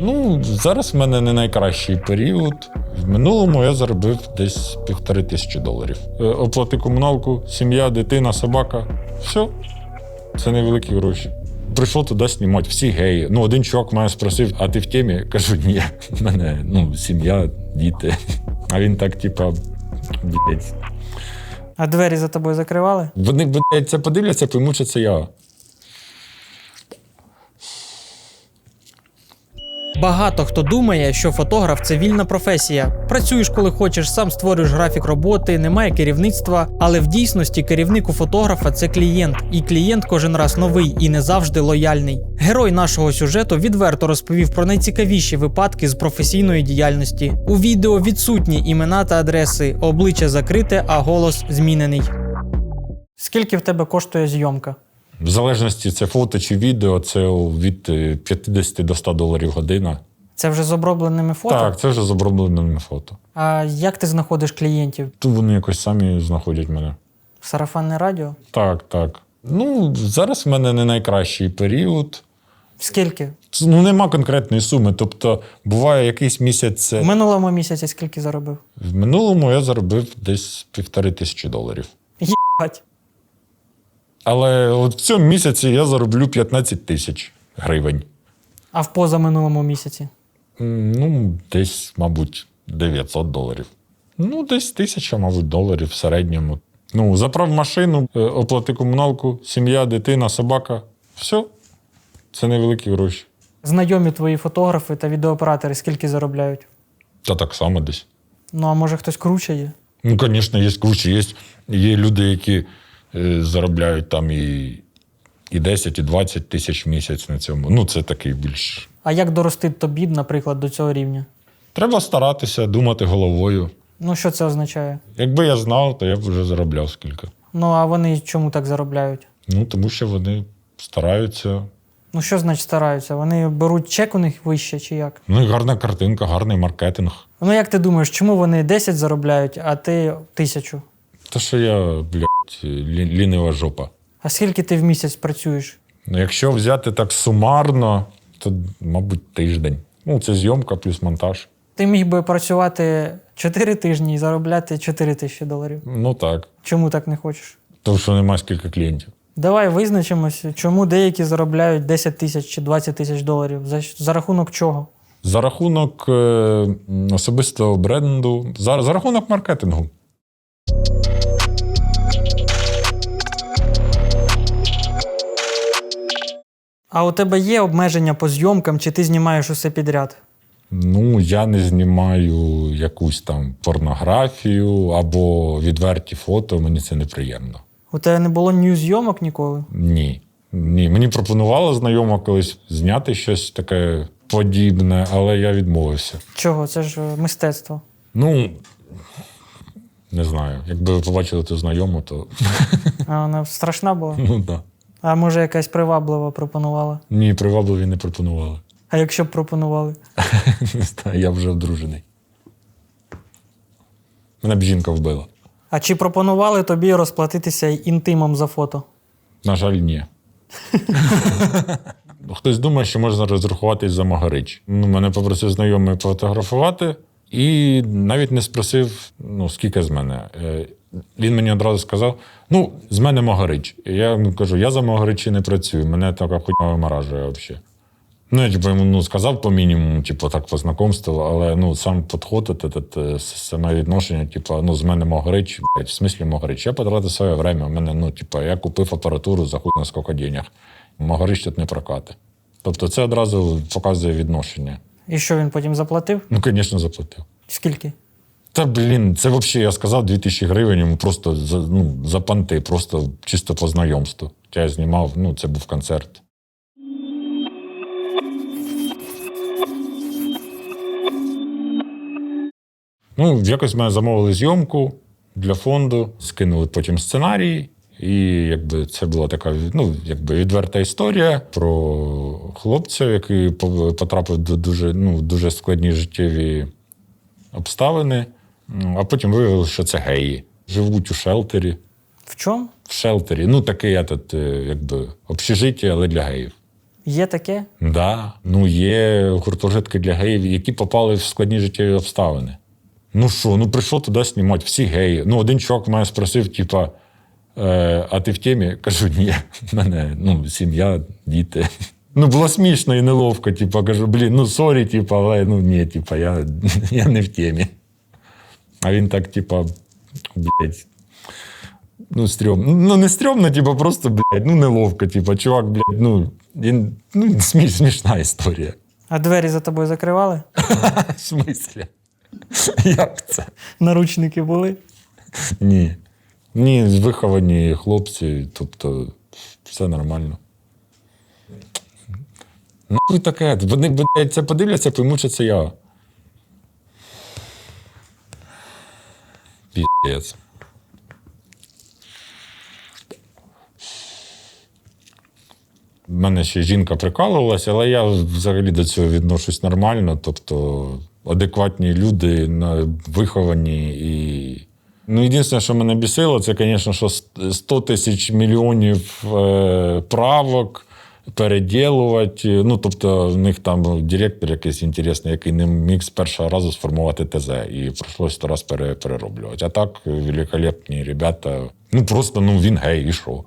Ну, зараз в мене не найкращий період. В минулому я заробив десь півтори тисячі доларів. Е, Оплати комуналку, сім'я, дитина, собака. Все. Це невеликі гроші. Прийшов туди знімати, всі геї. Ну, один чувак мене спросив, а ти в темі? Кажу, ні, в мене ну, сім'я, діти. А він так, типа, блядь. А двері за тобою закривали? Вони блядь, це подивляться, поймуть, що це я. Багато хто думає, що фотограф це вільна професія. Працюєш, коли хочеш, сам створюєш графік роботи, немає керівництва. Але в дійсності керівник у фотографа це клієнт, і клієнт кожен раз новий і не завжди лояльний. Герой нашого сюжету відверто розповів про найцікавіші випадки з професійної діяльності. У відео відсутні імена та адреси, обличчя закрите, а голос змінений. Скільки в тебе коштує зйомка? В залежності це фото чи відео, це від е, 50 до 100 доларів година. Це вже з обробленими фото? Так, це вже з обробленими фото. А як ти знаходиш клієнтів? Тут вони якось самі знаходять мене. Сарафанне радіо? Так, так. Ну, зараз в мене не найкращий період. Скільки? Ну, нема конкретної суми. Тобто, буває якийсь місяць. В минулому місяці скільки заробив? В минулому я заробив десь півтори тисячі доларів. Єбать. Але от в цьому місяці я зароблю 15 тисяч гривень. А в позаминулому місяці? Ну, десь, мабуть, 900 доларів. Ну, десь тисяча, мабуть, доларів в середньому. Ну, заправ машину, е, оплати комуналку, сім'я, дитина, собака. Все. Це невеликі гроші. Знайомі твої фотографи та відеооператори скільки заробляють? Та так само десь. Ну а може хтось круче є? Ну, звісно, є круче. Є, є люди, які заробляють там і, і 10, і 20 тисяч в місяць на цьому. Ну, це такий більш. А як дорости тобі, наприклад, до цього рівня? Треба старатися, думати головою. Ну що це означає? Якби я знав, то я б вже заробляв скільки. Ну а вони чому так заробляють? Ну, тому що вони стараються. Ну що значить стараються? Вони беруть чек у них вище чи як? Ну, і гарна картинка, гарний маркетинг. Ну як ти думаєш, чому вони 10 заробляють, а ти тисячу? Те, що я, блядь, лі- лінива жопа. А скільки ти в місяць працюєш? Ну, якщо взяти так сумарно, то, мабуть, тиждень. Ну, це зйомка плюс монтаж. Ти міг би працювати 4 тижні і заробляти 4 тисячі доларів. Ну так. Чому так не хочеш? Тому що немає скільки клієнтів. Давай визначимося, чому деякі заробляють 10 тисяч чи 20 тисяч доларів. За, за рахунок чого? За рахунок е, м, особистого бренду, за, за рахунок маркетингу. А у тебе є обмеження по зйомкам, чи ти знімаєш усе підряд? Ну, я не знімаю якусь там порнографію або відверті фото, мені це неприємно. У тебе не було нью зйомок ніколи? Ні. Ні. Мені пропонувала знайома колись зняти щось таке подібне, але я відмовився. Чого? Це ж е, мистецтво. Ну, не знаю. Якби ви побачили ту знайому, то А вона страшна була. ну да. А може якась приваблива пропонувала? Ні, привабливі не пропонували. А якщо б пропонували? Не знаю, я вже одружений. Мене б жінка вбила. А чи пропонували тобі розплатитися інтимом за фото? На жаль, ні. Хтось думає, що можна розрахуватись за Магарич. Ну, мене попросив знайомий фотографувати і навіть не спросив, ну, скільки з мене. Е, Він мені одразу сказав: ну, з мене Магарич. Я йому кажу, я за Магаричі не працюю, мене така хуйня вимаражує взагалі. Ну, я типу, йому ну, сказав по мінімуму, типу, так по знакомству, але ну, сам підход, е, саме відношення, типу, ну, з мене Могрич, блядь, в смислі Могрич. Я потратив своє время. У мене, ну, типу, я купив апаратуру за хуй на скільки денег. Могрич тут не прокати. Тобто це одразу показує відношення. І що він потім заплатив? Ну, звісно, заплатив. Скільки? Та блін, це взагалі я сказав 2000 гривень йому просто за, ну, за панти, просто чисто по знайомству. Я знімав, ну, це був концерт. Ну, якось мене замовили зйомку для фонду, скинули потім сценарій. І якби це була така ну, якби відверта історія про хлопця, який потрапив до дуже, ну, дуже складні життєві обставини. Ну, А потім виявилося, що це геї. Живуть у шелтері. В чому? В шелтері. Ну, такий этот, е, якби общежиття, але для геїв. Є таке? Да, ну є гуртожитки для геїв, які попали в складні життєві обставини. Ну що, ну прийшов туди знімати, всі геї. Ну, один чувак мене спросив, типа, е, а ти в темі? Кажу, ні, в мене ну, сім'я, діти. Ну, було смішно і неловко. Типа, кажу, блін, ну сорі, типа, але ну ні, типа, я, я не в темі. А він так, типа, блядь. Ну, стрьомно. Ну, не стрьомно, типа, просто, блядь, ну неловко, типа, чувак, блядь, ну, він, ну, сміш, смішна історія. А двері за тобою закривали? В смислі? Як це? Наручники були? Ні. Ні, виховані хлопці, тобто все нормально. Нахуй таке. Вони це подивляться, поймуть, що це я. Піздець. В мене ще жінка прикалувалася, але я взагалі до цього відношусь нормально. Тобто адекватні люди, виховані і. Ну, єдине, що мене бісило, це, звісно, що 100 тисяч мільйонів е, правок переділувати. Ну, тобто, в них там директор якийсь інтересний, який не міг з першого разу сформувати ТЗ, і прийшлося сто раз перероблювати. А так, великолепні ребята. Ну просто ну він гей, і що?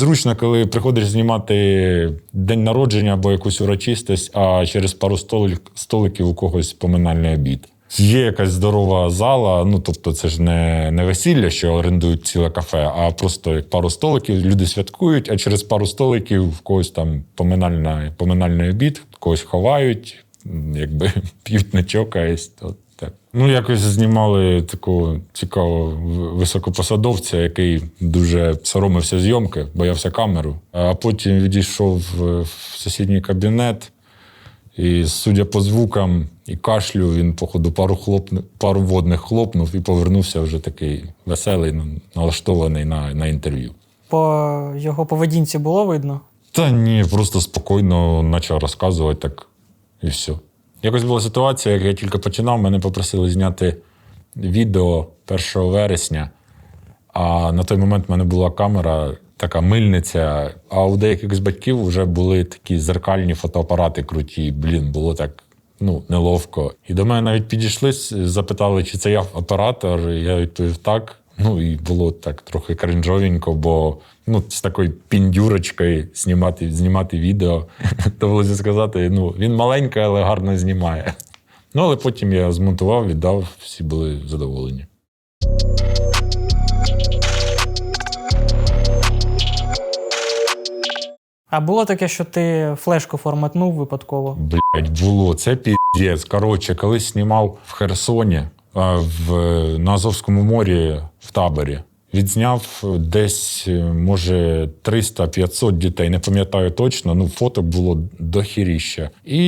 Незручно, коли приходиш знімати день народження або якусь урочистість, а через пару столик, столиків у когось поминальний обід. Є якась здорова зала, ну тобто це ж не, не весілля, що орендують ціле кафе, а просто як пару столиків, люди святкують, а через пару столиків в когось там поминальна, поминальний обід, когось ховають, якби п'ють не чокаясь. Так. Ну, якось знімали такого цікавого високопосадовця, який дуже соромився зйомки, боявся камеру. А потім відійшов в сусідній кабінет. І судя по звукам і кашлю, він, походу, пару, хлопну, пару водних хлопнув і повернувся вже такий веселий, налаштований на, на інтерв'ю. По його поведінці було видно. Та ні, просто спокійно почав розказувати так і все. Якось була ситуація, як я тільки починав, мене попросили зняти відео 1 вересня. А на той момент в мене була камера, така мильниця. А у деяких з батьків вже були такі зеркальні фотоапарати круті. Блін, було так ну, неловко. І до мене навіть підійшли, запитали, чи це я оператор. І я відповів так. Ну і було так трохи кринжовенько, бо ну, з такою піндюрочкою знімати, знімати відео. Довелося сказати, ну, він маленький, але гарно знімає. Ну, але потім я змонтував, віддав, всі були задоволені. А було таке, що ти флешку форматнув випадково. Блять, було це піздець. Коротше, колись знімав в Херсоні, в, на Азовському морі таборі. Відзняв десь, е, може, 300-500 дітей, не пам'ятаю точно, ну фото було дохіріща. І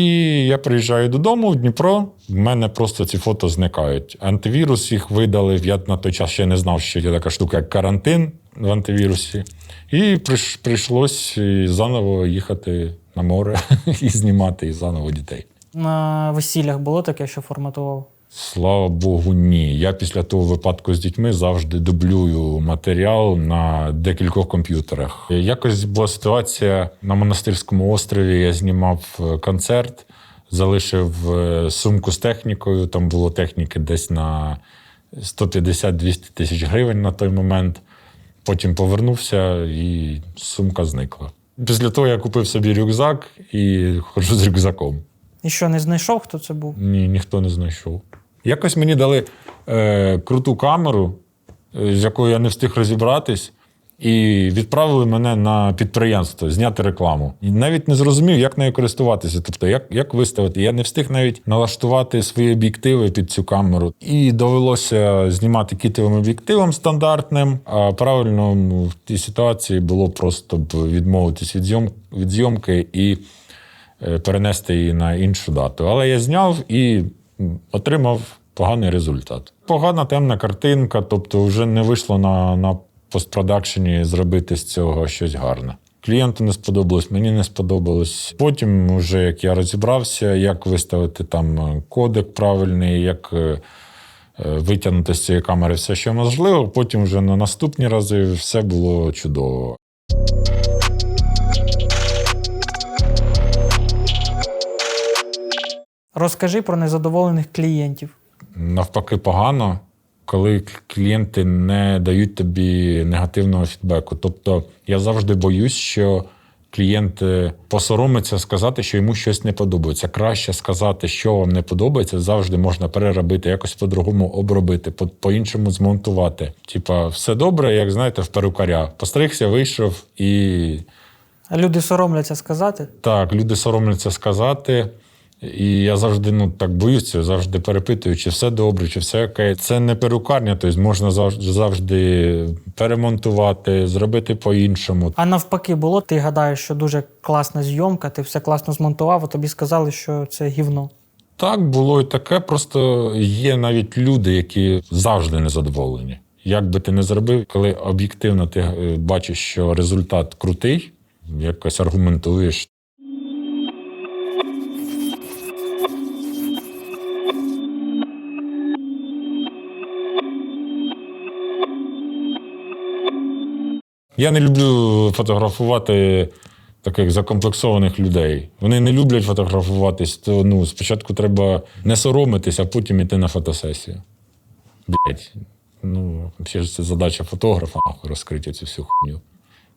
я приїжджаю додому в Дніпро. В мене просто ці фото зникають. Антивірус їх видали. Я на той час ще не знав, що є така штука, як карантин в антивірусі. І прийшлось заново їхати на море і знімати і заново дітей. На весіллях було таке, що форматував. Слава Богу, ні. Я після того випадку з дітьми завжди дублюю матеріал на декількох комп'ютерах. Якось була ситуація на монастирському острові. Я знімав е, концерт, залишив е, сумку з технікою. Там було техніки десь на 150-200 тисяч гривень на той момент. Потім повернувся, і сумка зникла. Після того я купив собі рюкзак і ходжу з рюкзаком. І що, не знайшов, хто це був? Ні, ніхто не знайшов. Якось мені дали е, круту камеру, е, з якою я не встиг розібратись, і відправили мене на підприємство зняти рекламу. І навіть не зрозумів, як нею користуватися. Тобто, як, як виставити. Я не встиг навіть налаштувати свої об'єктиви під цю камеру. І довелося знімати кітовим об'єктивом стандартним. А правильно ну, в тій ситуації було просто відмовитись від, зйом, від зйомки і е, перенести її на іншу дату. Але я зняв і отримав поганий результат. Погана темна картинка, тобто вже не вийшло на, на постпродакшені зробити з цього щось гарне. Клієнту не сподобалось, мені не сподобалось. Потім, вже як я розібрався, як виставити там е, кодек правильний, як е, е, витягнути з цієї камери все, що можливо. Потім вже на наступні рази все було чудово. Розкажи про незадоволених клієнтів. Навпаки, погано, коли клієнти не дають тобі негативного фідбеку. Тобто я завжди боюсь, що клієнт е, посоромиться сказати, що йому щось не подобається. Краще сказати, що вам не подобається, завжди можна переробити, якось по-другому обробити, по- по-іншому змонтувати. Типа, все добре, як знаєте, в перукаря. Постригся, вийшов і А люди соромляться сказати. так, люди соромляться сказати. І я завжди ну так боюся, завжди перепитую, чи все добре, чи все окей. Це не перукарня, тобто можна завжди, перемонтувати, зробити по-іншому. А навпаки, було, ти гадаєш, що дуже класна зйомка, ти все класно змонтував, а тобі сказали, що це гівно. Так було і таке. Просто є навіть люди, які завжди незадоволені. Як би ти не зробив, коли об'єктивно ти е, бачиш, що результат крутий, якось аргументуєш. Я не люблю фотографувати таких закомплексованих людей. Вони не люблять фотографуватись, то ну, спочатку треба не соромитись, а потім іти на фотосесію. Блять. Ну, взагалі ж це задача фотографа нахуй розкрити цю всю хуйню.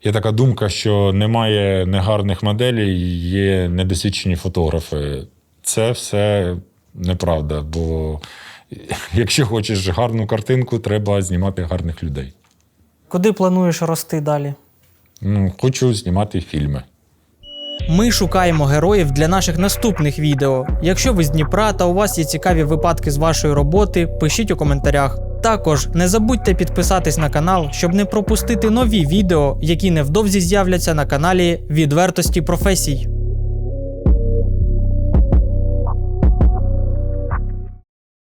Є така думка, що немає негарних моделей, є недосвідчені фотографи. Це все неправда, бо якщо хочеш гарну картинку, треба знімати гарних людей. Куди плануєш рости далі? Ну, хочу знімати фільми. Ми шукаємо героїв для наших наступних відео. Якщо ви з Дніпра та у вас є цікаві випадки з вашої роботи, пишіть у коментарях. Також не забудьте підписатись на канал, щоб не пропустити нові відео, які невдовзі з'являться на каналі Відвертості професій.